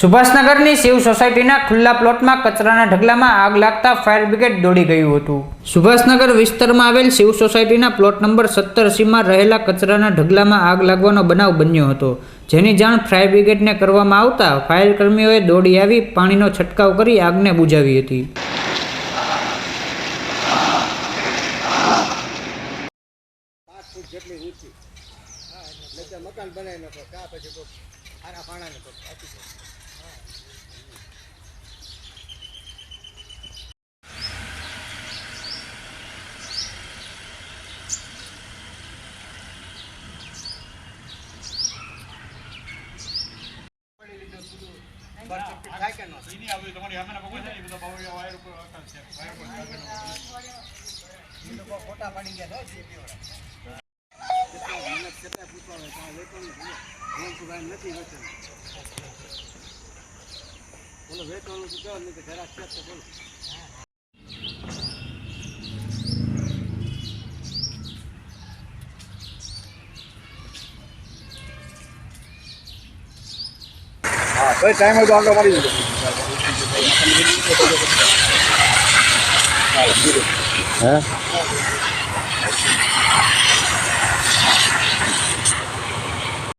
સુભાષનગરની શિવ સોસાયટીના ખુલ્લા પ્લોટમાં કચરાના ઢગલામાં આગ લાગતા ફાયર બ્રિગેડ દોડી ગયું હતું. સુભાષનગર વિસ્તારમાં આવેલ શિવ સોસાયટીના પ્લોટ નંબર સત્તર સીમાં રહેલા કચરાના ઢગલામાં આગ લાગવાનો બનાવ બન્યો હતો. જેની જાણ ફાયર બ્રિગેડને કરવામાં આવતા ફાયર કર્મીઓએ દોડી આવી પાણીનો છંટકાવ કરી આગને બુજાવી હતી. મકાન બનાવી નાખો કાં પછી ખારા પાણાને આપી દો થાય કે ન? એ લોકો ખોટા પડી ગયા છે જીપીવાળા. કેટલા મહેનત કેટલા પૂછવા આવે છે આ વેતનનું ભલે જયંતિભાઈ નથી વેતન બોલો વેતનનું શું કહેવાય નહીં તો ઘરા છે બોલો ওই টাইমে দোকানটা মারি হ্যাঁ?